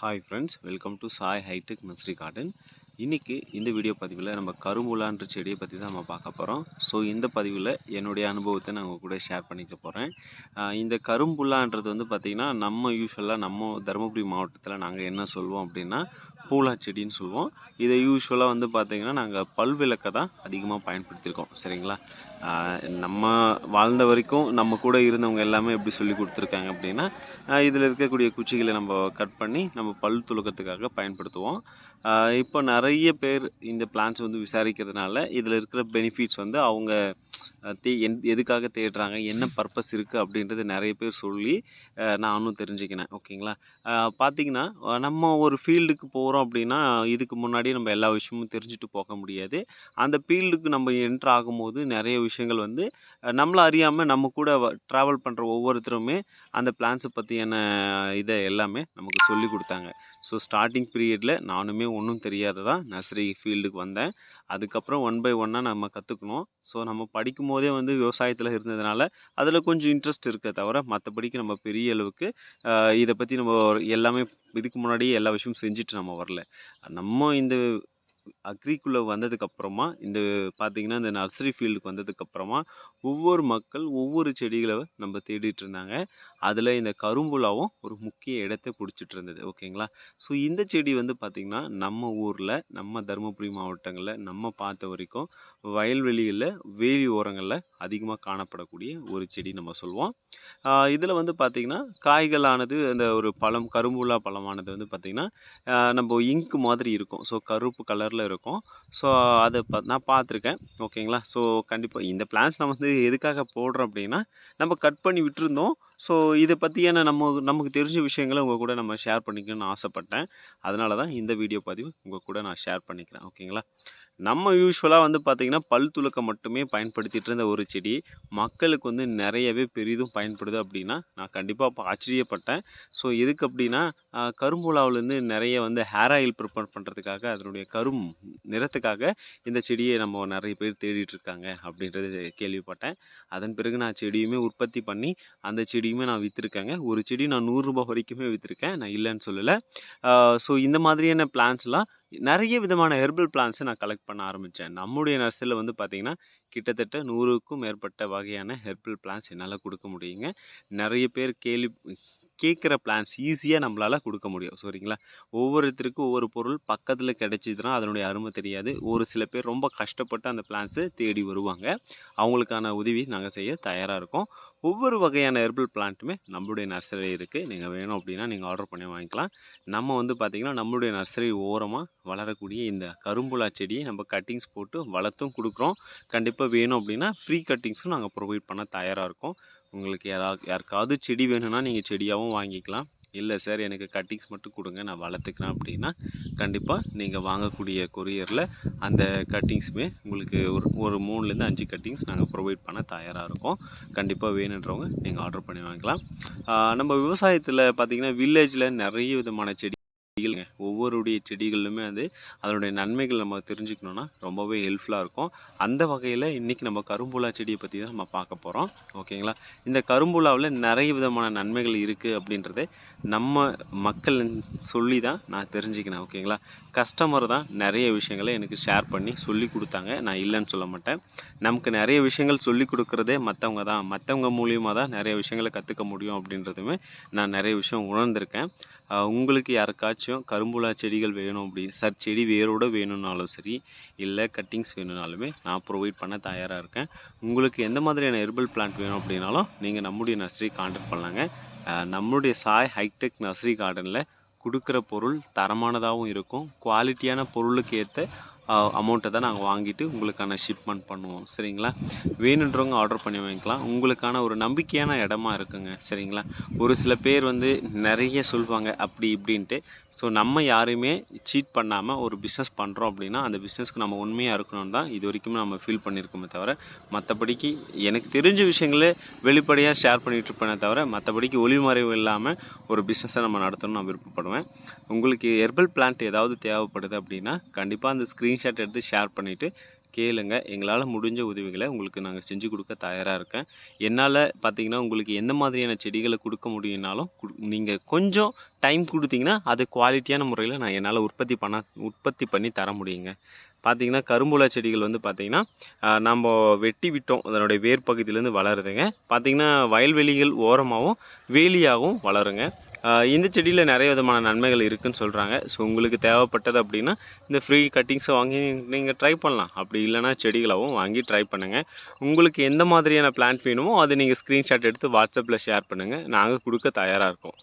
Hi friends welcome to Sai high tech nursery garden இன்றைக்கி இந்த video பதிவில் நம்ம கரும்புலான்ற செடியை பற்றி தான் நம்ம பார்க்க போகிறோம் ஸோ இந்த பதிவில் என்னுடைய அனுபவத்தை நான் உங்கள் கூட ஷேர் பண்ணிக்க போகிறேன் இந்த கரும்புல்லான்றது வந்து பார்த்திங்கன்னா நம்ம யூஸ்வலாக நம்ம தருமபுரி மாவட்டத்தில் நாங்கள் என்ன சொல்லுவோம் அப்படின்னா பூலா செடின்னு சொல்லுவோம். இதை யூஸ்வலாக வந்து பார்த்திங்கன்னா நாங்கள் பல்விளக்கை தான் அதிகமாக பயன்படுத்தியிருக்கோம். சரிங்களா? நம்ம வாழ்ந்த வரைக்கும் நம்ம கூட இருந்தவங்க எல்லாமே எப்படி சொல்லி கொடுத்துருக்காங்க அப்படின்னா இதில் இருக்கக்கூடிய குச்சிகளை நம்ம கட் பண்ணி நம்ம பல் துலக்கத்துக்காக பயன்படுத்துவோம். இப்போ நிறைய பேர் இந்த பிளான்ஸ் வந்து விசாரிக்கிறதுனால இதில் இருக்கிற பெனிஃபிட்ஸ் வந்து அவங்க தே எந் எதுக்காக தேடுறாங்க? என்ன பர்பஸ் இருக்குது அப்படின்றது நிறைய பேர் சொல்லி நானும் தெரிஞ்சுக்கினேன். ஓகேங்களா? பார்த்தீங்கன்னா நம்ம ஒரு ஃபீல்டுக்கு போகிறோம் அப்படின்னா இதுக்கு முன்னாடி நம்ம எல்லா விஷயமும் தெரிஞ்சுட்டு போக முடியாது. அந்த ஃபீல்டுக்கு நம்ம என்ட்ரு ஆகும்போது நிறைய விஷயங்கள் வந்து நம்மளை அறியாமல் நம்ம கூட ட்ராவல் பண்ணுற ஒவ்வொருத்தருமே அந்த பிளான்ஸை பற்றியான இதை எல்லாமே நமக்கு சொல்லி கொடுத்தாங்க. ஸோ ஸ்டார்டிங் பீரியடில் நானுமே ஒன்றும் தெரியாததான் நர்சரி ஃபீல்டுக்கு வந்தேன். அதுக்கப்புறம் ஒன் பை ஒன்னாக நம்ம கற்றுக்கணும் ஸோ நம்ம படிக்கும் போதே வந்து விவசாயத்தில் இருந்ததுனால அதில் கொஞ்சம் இன்ட்ரெஸ்ட் இருக்க தவிர மற்றபடிக்கு நம்ம பெரிய அளவுக்கு இதை பற்றி நம்ம எல்லாமே இதுக்கு முன்னாடியே எல்லா விஷயமும் செஞ்சுட்டு நம்ம வரல. நம்ம இந்த அக்ரிக்குள்ளே வந்ததுக்கப்புறமா இந்த பார்த்திங்கன்னா இந்த நர்சரி ஃபீல்டுக்கு வந்ததுக்கப்புறமா ஒவ்வொரு மக்கள் ஒவ்வொரு செடிகளை நம்ம தேடிட்டு இருந்தாங்க. அதில் இந்த கரும்புலாவும் ஒரு முக்கிய இடத்தை பிடிச்சிட்டு இருந்தது. ஓகேங்களா? ஸோ இந்த செடி வந்து பார்த்திங்கன்னா நம்ம ஊரில் நம்ம தருமபுரி மாவட்டங்களில் நம்ம பார்த்த வரைக்கும் வயல்வெளிகளில் வேலி ஓரங்களில் அதிகமாக காணப்படக்கூடிய ஒரு செடி நம்ம சொல்லுவோம். இதில் வந்து பார்த்திங்கன்னா காய்களானது அந்த ஒரு பழம் கரும்புலா பழமானது வந்து பார்த்திங்கன்னா நம்ம இங்க் மாதிரி இருக்கும். ஸோ கருப்பு கலர் கலரில் இருக்கும். ஸோ அதை பா நான் பார்த்துருக்கேன். ஓகேங்களா? ஸோ கண்டிப்பாக இந்த பிளான்ஸ் நம்ம வந்து எதுக்காக போடுறோம் அப்படின்னா நம்ம கட் பண்ணி விட்டுருந்தோம். ஸோ இதை பற்றியான நம்ம நமக்கு தெரிஞ்ச விஷயங்களை உங்கள் கூட நம்ம ஷேர் பண்ணிக்கணும்னு ஆசைப்பட்டேன். அதனால தான் இந்த வீடியோ பதிவு உங்கள் கூட நான் ஷேர் பண்ணிக்கிறேன். ஓகேங்களா? நம்ம யூஸ்வலாக வந்து பார்த்திங்கன்னா பல் துளக்க மட்டுமே பயன்படுத்திட்டு இருந்த ஒரு செடி மக்களுக்கு வந்து நிறையவே பெரிதும் பயன்படுது அப்படின்னா நான் கண்டிப்பாக ஆச்சரியப்பட்டேன். ஸோ எதுக்கு அப்படின்னா கரும்புலாவிலேருந்து நிறைய வந்து ஹேர் ஆயில் ப்ரிப்பேர் பண்ணுறதுக்காக அதனுடைய கரும் நிறத்துக்காக இந்த செடியை நம்ம நிறைய பேர் தேடிட்டு இருக்காங்க அப்படின்றது கேள்விப்பட்டேன். அதன் பிறகு நான் செடியுமே உற்பத்தி பண்ணி அந்த செடியுமே நான் விற்றுருக்கேங்க ஒரு செடி நான் நூறுரூபா வரைக்குமே விற்றுருக்கேன் நான் இல்லைன்னு சொல்லலை. ஸோ இந்த மாதிரியான பிளான்ஸ்லாம் நிறைய விதமான ஹெர்பல் பிளான்ஸை நான் கலெக்ட் பண்ண ஆரம்பித்தேன் நம்முடைய நர்சரியில் வந்து பார்த்திங்கன்னா கிட்டத்தட்ட நூறுக்கும் மேற்பட்ட வகையான ஹெர்பல் பிளான்ஸ் என்னால் கொடுக்க முடியுங்க. நிறைய பேர் கேள்வி கேட்குற பிளான்ஸ் ஈஸியாக நம்மளால் கொடுக்க முடியும். சரிங்களா? ஒவ்வொருத்தருக்கும் ஒவ்வொரு பொருள் பக்கத்தில் கிடைச்சிதுன்னா அதனுடைய அருமை தெரியாது. ஒரு சில பேர் ரொம்ப கஷ்டப்பட்டு அந்த பிளான்ஸை தேடி வருவாங்க. அவங்களுக்கான உதவி நாங்கள் செய்ய தயாராக இருக்கோம். ஒவ்வொரு வகையான ஹெர்பல் பிளான்ட்டுமே நம்மளுடைய நர்சரி இருக்குது நீங்கள் வேணும் அப்படின்னா நீங்கள் ஆர்டர் பண்ணி வாங்கிக்கலாம். நம்ம வந்து பார்த்திங்கன்னா நம்மளுடைய நர்சரி ஓரமாக வளரக்கூடிய இந்த கரும்புலா செடியை நம்ம கட்டிங்ஸ் போட்டு வளர்த்தும் கொடுக்குறோம். கண்டிப்பாக வேணும் அப்படின்னா ஃப்ரீ கட்டிங்ஸும் நாங்கள் ப்ரொவைட் பண்ண தயாராக இருக்கோம். உங்களுக்கு யாரா யாருக்காவது செடி வேணும்னா நீங்கள் செடியாகவும் வாங்கிக்கலாம். இல்லை சார் எனக்கு கட்டிங்ஸ் மட்டும் கொடுங்க நான் வளர்த்துக்கிறேன் அப்படின்னா கண்டிப்பாக நீங்கள் வாங்கக்கூடிய கொரியரில் அந்த கட்டிங்ஸுமே உங்களுக்கு ஒரு ஒரு மூணுலேருந்து அஞ்சு கட்டிங்ஸ் நாங்கள் ப்ரொவைட் பண்ண தயாராக இருக்கோம். கண்டிப்பாக வேணுன்றவங்க நீங்கள் ஆர்டர் பண்ணி வாங்கிக்கலாம். நம்ம விவசாயத்தில் பார்த்திங்கன்னா வில்லேஜில் நிறைய விதமான செடி செடிகளுங்க. ஒவ்வொருடைய செடிகளிலுமே வந்து அதனுடைய நன்மைகள் நம்ம தெரிஞ்சுக்கணுன்னா ரொம்பவே ஹெல்ப்ஃபுல்லாக இருக்கும். அந்த வகையில் இன்றைக்கி நம்ம கரும்புலா செடியை பற்றி தான் நம்ம பார்க்க போகிறோம் ஓகேங்களா? இந்த கரும்புலாவில் நிறைய விதமான நன்மைகள் இருக்குது அப்படின்றத நம்ம மக்கள் சொல்லி தான் நான் தெரிஞ்சுக்கினேன். ஓகேங்களா? கஸ்டமர் தான் நிறைய விஷயங்களை எனக்கு ஷேர் பண்ணி சொல்லி கொடுத்தாங்க. நான் இல்லைன்னு சொல்ல மாட்டேன். நமக்கு நிறைய விஷயங்கள் சொல்லி கொடுக்குறதே மற்றவங்க தான். மற்றவங்க மூலியமாக தான் நிறைய விஷயங்களை கற்றுக்க முடியும் அப்படின்றதுமே நான் நிறைய விஷயம் உணர்ந்திருக்கேன். உங்களுக்கு யாருக்காச்சும் கரும்புலா செடிகள் வேணும் அப்படி சார் செடி வேரோடு வேணும்னாலும் சரி இல்லை கட்டிங்ஸ் வேணும்னாலுமே நான் ப்ரொவைட் பண்ண தயாராக இருக்கேன். உங்களுக்கு எந்த மாதிரியான ஹெர்பல் பிளான்ட் வேணும் அப்படின்னாலும் நீங்கள் நம்முடைய நர்சரி கான்டாக்ட் பண்ணலாங்க. நம்மளுடைய சாய் ஹைடெக் நர்சரி கார்டனில் கொடுக்குற பொருள் தரமானதாகவும் இருக்கும். குவாலிட்டியான பொருளுக்கு ஏற்ற அமௌண்ட்டை தான் நாங்கள் வாங்கிட்டு உங்களுக்கான ஷிப்மெண்ட் பண்ணுவோம். சரிங்களா? வேணுன்றவங்க ஆர்டர் பண்ணி வாங்கிக்கலாம். உங்களுக்கான ஒரு நம்பிக்கையான இடமா இருக்குங்க. சரிங்களா? ஒரு சில பேர் வந்து நிறைய சொல்லுவாங்க அப்படி இப்படின்ட்டு. ஸோ நம்ம யாரையுமே சீட் பண்ணாமல் ஒரு பிஸ்னஸ் பண்ணுறோம் அப்படின்னா அந்த பிஸ்னஸ்க்கு நம்ம உண்மையாக இருக்கணும்னு தான் இது வரைக்கும் நம்ம ஃபீல் பண்ணியிருக்கோமே தவிர மற்றபடிக்கு எனக்கு தெரிஞ்ச விஷயங்களே வெளிப்படையாக ஷேர் பண்ணிகிட்டு இருப்பேனே தவிர மற்றபடிக்கு ஒளிமறைவு இல்லாமல் ஒரு பிஸ்னஸை நம்ம நடத்தணும்னு நான் விருப்பப்படுவேன். உங்களுக்கு ஹெர்பல் பிளான்ட் ஏதாவது தேவைப்படுது அப்படின்னா கண்டிப்பாக அந்த ஸ்க்ரீன்ஷாட் எடுத்து ஷேர் பண்ணிவிட்டு கேளுங்க. எங்களால் முடிஞ்ச உதவிகளை உங்களுக்கு நாங்கள் செஞ்சு கொடுக்க தயாராக இருக்கேன். என்னால் பார்த்தீங்கன்னா உங்களுக்கு எந்த மாதிரியான செடிகளை கொடுக்க முடியும்னாலும் நீங்கள் கொஞ்சம் டைம் கொடுத்தீங்கன்னா அது குவாலிட்டியான முறையில் நான் என்னால் உற்பத்தி பண்ண உற்பத்தி பண்ணி தர முடியுங்க. பார்த்தீங்கன்னா கரும்புல செடிகள் வந்து பார்த்திங்கன்னா நம்ம வெட்டி விட்டோம். அதனுடைய வேர் பகுதியிலேருந்து வளருதுங்க. பார்த்தீங்கன்னா வயல்வெளிகள் ஓரமாகவும் வேலியாகவும் வளருங்க. இந்த செடியில் நிறைய விதமான நன்மைகள் இருக்குன்னு சொல்கிறாங்க ஸோ உங்களுக்கு தேவைப்பட்டது அப்படின்னா இந்த ஃப்ரீ கட்டிங்ஸை வாங்கி நீங்கள் ட்ரை பண்ணலாம். அப்படி இல்லைன்னா செடிகளாகவும் வாங்கி ட்ரை பண்ணுங்கள் உங்களுக்கு எந்த மாதிரியான பிளான்ட் வேணுமோ அதை நீங்கள் ஸ்க்ரீன்ஷாட் எடுத்து வாட்ஸ்அப்பில் ஷேர் பண்ணுங்கள் நாங்கள் கொடுக்க தயாராக இருக்கோம்.